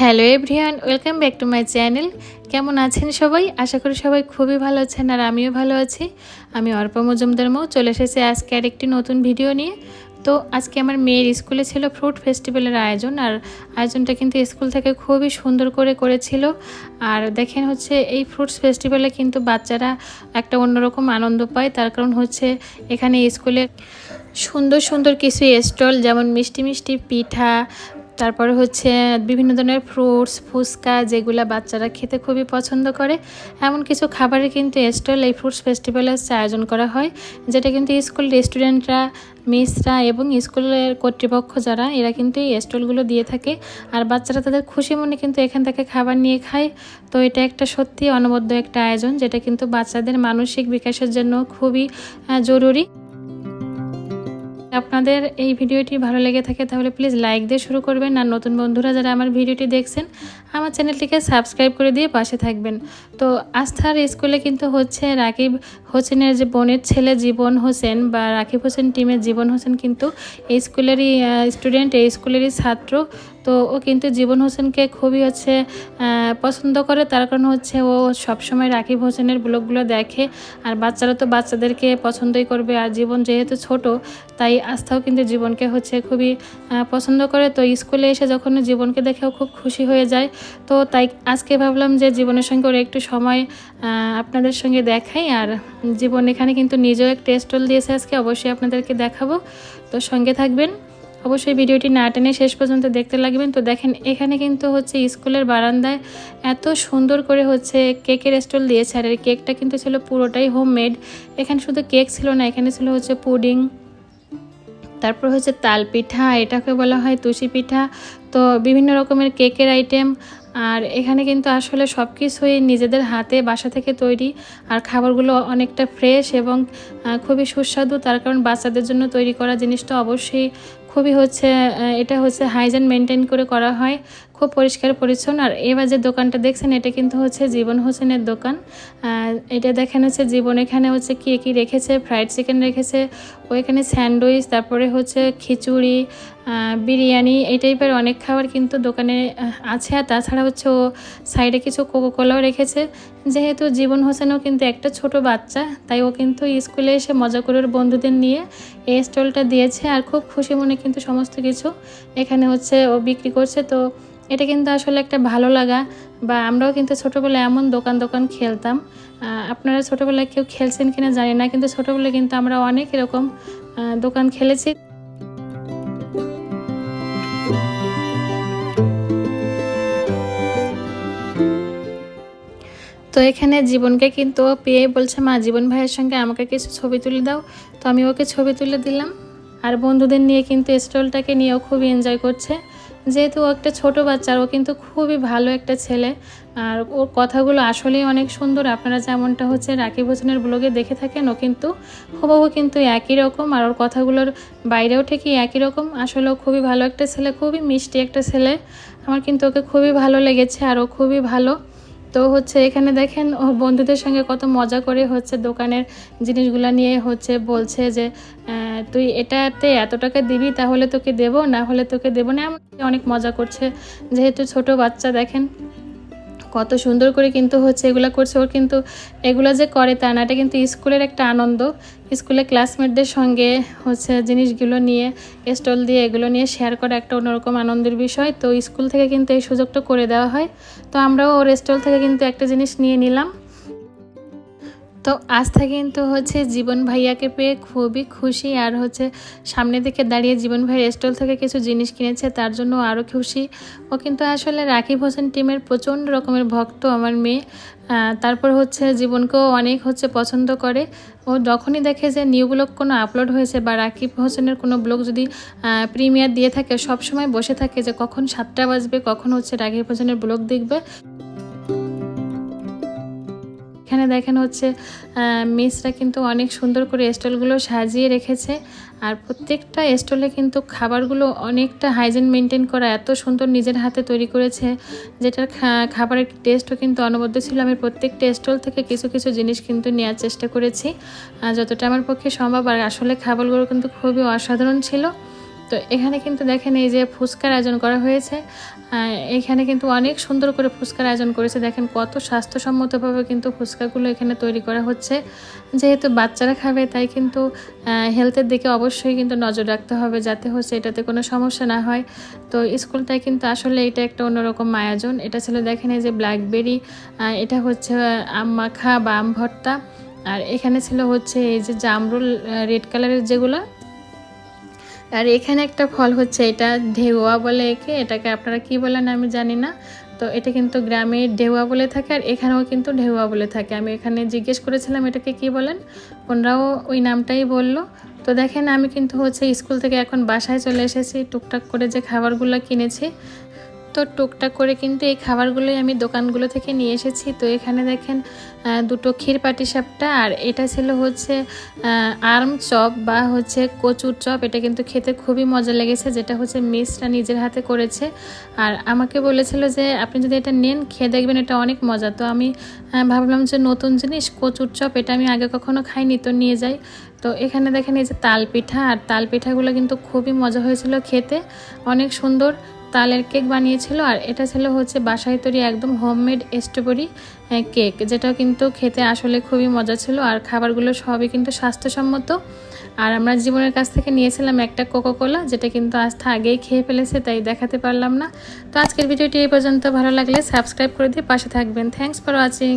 Hello everyone, welcome back to my channel. কেমন আছেন সবাই? আশা করি সবাই খুবই ভালো আছেন আর আমিও ভালো আছি। আমি অর্পা মজুমদার মৌ, চলে এসেছি আজকে আর একটি নতুন ভিডিও নিয়ে। তো আজকে আমার মেয়ের স্কুলে ছিল ফ্রুট ফেস্টিভ্যালের আয়োজন আর আয়োজনটা কিন্তু স্কুল থেকে খুবই সুন্দর করে করেছিল। আর দেখেন হচ্ছে এই ফ্রুটস ফেস্টিভ্যালে কিন্তু বাচ্চারা একটা অন্যরকম আনন্দ পায়। তার কারণ হচ্ছে এখানে স্কুলে সুন্দর সুন্দর কিছু স্টল, যেমন মিষ্টি মিষ্টি পিঠা তারপরে হচ্ছে বিভিন্ন ধরনের ফ্রুটস ফুচকা যেগুলো বাচ্চারা খেতে খুবই পছন্দ করে। এমন কিছু খাবারের কিন্তু স্টল এই ফ্রুটস ফেস্টিভ্যালে আয়োজন করা হয়, যেটা কিন্তু স্কুল রেস্টুরেন্টরা মিসরা এবং স্কুলের কর্তৃপক্ষ যারা, এরা কিন্তু এই স্টলগুলো দিয়ে থাকে। আর বাচ্চারা তাদের খুশি মনে কিন্তু এখান থেকে খাবার নিয়ে খায়। তো এটা একটা সত্যি অনবদ্য একটা আয়োজন, যেটা কিন্তু বাচ্চাদের মানসিক বিকাশের জন্য খুবই জরুরি। আপনাদের এই ভিডিওটি ভালো লেগে থাকে তাহলে প্লিজ লাইক দিয়ে শুরু করবেন। আর নতুন বন্ধুরা যারা আমার ভিডিওটি দেখছেন, আমার চ্যানেলটিকে সাবস্ক্রাইব করে দিয়ে পাশে থাকবেন। তো আস্থার স্কুলে কিন্তু হচ্ছে রাকিব হোসেনের যে বোনের ছেলে জীবন হোসেন বা রাকিব হোসেন টিমের জীবন হোসেন কিন্তু এই স্কুলেরই স্টুডেন্ট এই স্কুলেরই ছাত্র। তো ও কিন্তু জীবন হোসেনকে খুবই হচ্ছে পছন্দ করে। তার কারণ হচ্ছে ও সবসময় রাকিব হোসেনের ব্লগগুলো দেখে আর বাচ্চারা তো বাচ্চাদেরকে পছন্দই করবে। আর জীবন যেহেতু ছোট, তাই আস্থাও কিন্তু জীবনকে হচ্ছে খুবই পছন্দ করে। তো স্কুলে এসে যখন জীবনকে দেখেও খুব খুশি হয়ে যায়, তো তাই আজকে ভাবলাম যে জীবনের সঙ্গে ওরা একটু সময় আপনাদের সঙ্গে দেখাই। আর জীবন এখানে কিন্তু নিজেও একটা স্টল দিয়েছে আজকে, অবশ্যই আপনাদেরকে দেখাবো। তো সঙ্গে থাকবেন। অবশ্যই ভিডিওটি না টেনে শেষ পর্যন্ত দেখতে লাগবেন। তো দেখেন, এখানে কিন্তু হচ্ছে স্কুলের বারান্দায় এত সুন্দর করে হচ্ছে কেকের স্টল দিয়েছে আর এই কেকটা কিন্তু ছিল পুরোটাই হোমমেড এখানে শুধু কেক ছিল না, এখানে ছিল হচ্ছে পুডিং তারপর হচ্ছে তাল পিঠা, এটাকে বলা হয় তুষি পিঠা। তো বিভিন্ন রকমের কেকের আইটেম আর এখানে কিন্তু আসলে সব কিছুই নিজেদের হাতে বাসা থেকে তৈরি। আর খাবারগুলো অনেকটা ফ্রেশ এবং খুবই সুস্বাদু। তার কারণ বাচ্চাদের জন্য তৈরি করা জিনিসটা অবশ্যই খুবই হচ্ছে এটা হচ্ছে হাইজেন মেনটেন করে করা হয়। খুব পরিষ্কার, পরিচ্ছন্ন। আর এবার যে দোকানটা দেখছেন, এটা কিন্তু হচ্ছে জীবন হোসেনের দোকান। এটা দেখেন হচ্ছে জীবন এখানে হচ্ছে কী কী রেখেছে? ফ্রাইড চিকেন রেখেছে ও এখানে স্যান্ডউইচ, তারপরে হচ্ছে খিচুড়ি বিরিয়ানি, এই টাইপের অনেক খাবার কিন্তু দোকানে আছে। আর তাছাড়া হচ্ছে ও সাইডে কিছু কোকোকোলাও রেখেছে। যেহেতু জীবন হোসেনও কিন্তু একটা ছোট বাচ্চা, তাই ও কিন্তু স্কুলে এসে মজা করে বন্ধুদের নিয়ে এই স্টলটা দিয়েছে আর খুব খুশি মনে কিন্তু সমস্ত কিছু এখানে হচ্ছে ও বিক্রি করছে। তো এটা কিন্তু আসলে একটা ভালো লাগা বা আমরাও কিন্তু ছোটোবেলায় এমন দোকান দোকান খেলতাম। আপনারা ছোটোবেলায় কেউ খেলছেন কিনা জানি না, কিন্তু ছোটোবেলায় কিন্তু আমরা অনেক এরকম দোকান খেলেছি। তো এখানে জীবনকে কিন্তু পেয়ে বলছে, মা, জীবন ভাইয়ের সঙ্গে আমাকে কিছু ছবি তুলে দাও। তো আমি ওকে ছবি তুলে দিলাম। আর বন্ধুদের নিয়ে কিন্তু স্টলটাকে নিয়েও খুব এনজয় করছে। যেহেতু ও একটা ছোটো বাচ্চা ও কিন্তু খুবই ভালো একটা ছেলে। আর ওর কথাগুলো আসলেই অনেক সুন্দর। আপনারা যেমনটা হচ্ছে রাকিব ভোজনের ব্লগে দেখে থাকেন, ও কিন্তু হুবহু কিন্তু একই রকম। আর ওর কথাগুলোর বাইরেও ঠিকই একই রকম। আসলে ও খুবই ভালো একটা ছেলে, খুবই মিষ্টি একটা ছেলে। আমার কিন্তু ওকে খুবই ভালো লেগেছে, আর ও খুবই ভালো। তো হচ্ছে এখানে দেখেন, ও বন্ধুদের সঙ্গে কত মজা করে হচ্ছে দোকানের জিনিসগুলো নিয়ে হচ্ছে বলছে যে তুই এটাতে এত টাকা দিবি, তাহলে তোকে দেবো, না হলে তোকে দেবো না। অনেক মজা করছে। যেহেতু ছোট বাচ্চা, দেখেন কত সুন্দর করে কিন্তু হচ্ছে এগুলো করছে। ওর কিন্তু এগুলো যে করে তা না, এটা কিন্তু স্কুলের একটা আনন্দ। স্কুলে ক্লাসমেটদের সঙ্গে হচ্ছে জিনিসগুলো নিয়ে স্টল দিয়ে এগুলো নিয়ে শেয়ার করা একটা অন্যরকম আনন্দের বিষয়। তো স্কুল থেকে কিন্তু এই সুযোগটা করে দেওয়া হয়। তো আমরাও ওর স্টল থেকে কিন্তু একটা জিনিস নিয়ে নিলাম। তো আস্থা কিন্তু হচ্ছে জীবন ভাইয়াকে পেয়ে খুবই খুশি আর হচ্ছে সামনে দিকে দাঁড়িয়ে জীবন ভাইয়ের স্টল থেকে কিছু জিনিস কিনেছে, তার জন্য আরও খুশি। ও কিন্তু আসলে রাকিব হোসেন টিমের প্রচণ্ড রকমের ভক্ত আমার মেয়ে। তারপর হচ্ছে জীবনকেও অনেক হচ্ছে পছন্দ করে। ও যখনই দেখে যে নিউ ব্লগ কোনো আপলোড হয়েছে বা রাকিব হোসেনের কোনো ব্লগ যদি প্রিমিয়ার দিয়ে থাকে সব সময় বসে থাকে যে কখন সাতটা বাজবে, কখন হচ্ছে রাকিব হোসেনের ব্লগ দেখবে। এখানে দেখেন হচ্ছে মিসরা কিন্তু অনেক সুন্দর করে স্টলগুলো সাজিয়ে রেখেছে। আর প্রত্যেকটা স্টলে কিন্তু খাবারগুলো অনেকটা হাইজেন মেনটেন করা, এত সুন্দর নিজের হাতে তৈরি করেছে। যেটার খাবারের টেস্টও কিন্তু অনবদ্য ছিল। আমি প্রত্যেকটা স্টল থেকে কিছু কিছু জিনিস কিন্তু নেওয়ার চেষ্টা করেছি। যতটা আমার পক্ষে সম্ভব, আর আসলে খাবারগুলো কিন্তু খুবই অসাধারণ ছিল। তো এখানে কিন্তু দেখেন এই যে ফুচকার আয়োজন করা হয়েছে। এখানে কিন্তু অনেক সুন্দর করে ফুচকার আয়োজন করেছে। দেখেন কত স্বাস্থ্যসম্মতভাবে কিন্তু ফুচকাগুলো এখানে তৈরি করা হচ্ছে। যেহেতু বাচ্চারা খাবে, তাই কিন্তু হেলথের দিকে অবশ্যই কিন্তু নজর রাখতে হবে যাতে হচ্ছে এটাতে কোনো সমস্যা না হয়। তো স্কুলটায় কিন্তু আসলে এটা একটা অন্যরকম আয়োজন। এটা ছিল দেখেন এই যে ব্ল্যাকবেরি এটা হচ্ছে আম মাখা বা আম ভর্তা। আর এখানে ছিল হচ্ছে এই যে জামরুল রেড কালারের যেগুলো আর এখানে একটা ফল হচ্ছে, এটা ঢেউয়া বলে একে, এটাকে আপনারা কি বলেন আমি জানি না। তো এটা কিন্তু গ্রামে ঢেউয়া বলে থাকে আর এখানেও কিন্তু ঢেউয়া বলে থাকে। আমি এখানে জিজ্ঞেস করেছিলাম এটাকে কি বলেন, ওনারাও ওই নামটাই বলল। তো দেখেন আমি কিন্তু হচ্ছে স্কুল থেকে এখন বাসায় চলে এসেছি, টুকটাক করে যে খাবারগুলো কিনেছি তো টুকটাক করে কিন্তু এই খাবারগুলোই আমি দোকানগুলো থেকে নিয়ে এসেছি। তো এখানে দেখেন দুটো ক্ষীর পাটিসাপটা আর এটা ছিল হচ্ছে আর্ম চপ বা হচ্ছে কচুর চপ। এটা কিন্তু খেতে খুবই মজা লেগেছে, যেটা হচ্ছে মিসটা নিজের হাতে করেছে। আর আমাকে বলেছিল যে, আপনি যদি এটা নেন, খেয়ে দেখবেন এটা অনেক মজা। তো আমি ভাবলাম যে নতুন জিনিস, কচুর চপ, এটা আমি আগে কখনো খাইনি, তো নিয়ে যাই। তো এখানে দেখেন এই যে তাল পিঠা, আর তাল পিঠাগুলো কিন্তু খুবই মজা হয়েছিল খেতে। অনেক সুন্দর তালের কেক বানিয়েছিল আর এটা ছিল হচ্ছে বাসায় তৈরি একদম হোমমেড স্ট্রবেরি কেক, যেটা কিন্তু খেতে আসলে খুবই মজা ছিল আর খাবারগুলো সবই কিন্তু স্বাস্থ্যসম্মত। আর আমরা জীবনের কাছ থেকে নিয়েছিলাম একটা কোকোকোলা যেটা কিন্তু আস্থা আগেই খেয়ে ফেলেছে, তাই দেখাতে পারলাম না। তো আজকের ভিডিওটি এই পর্যন্ত। ভালো লাগলে সাবস্ক্রাইব করে দিয়ে পাশে থাকবেন। Thanks for watching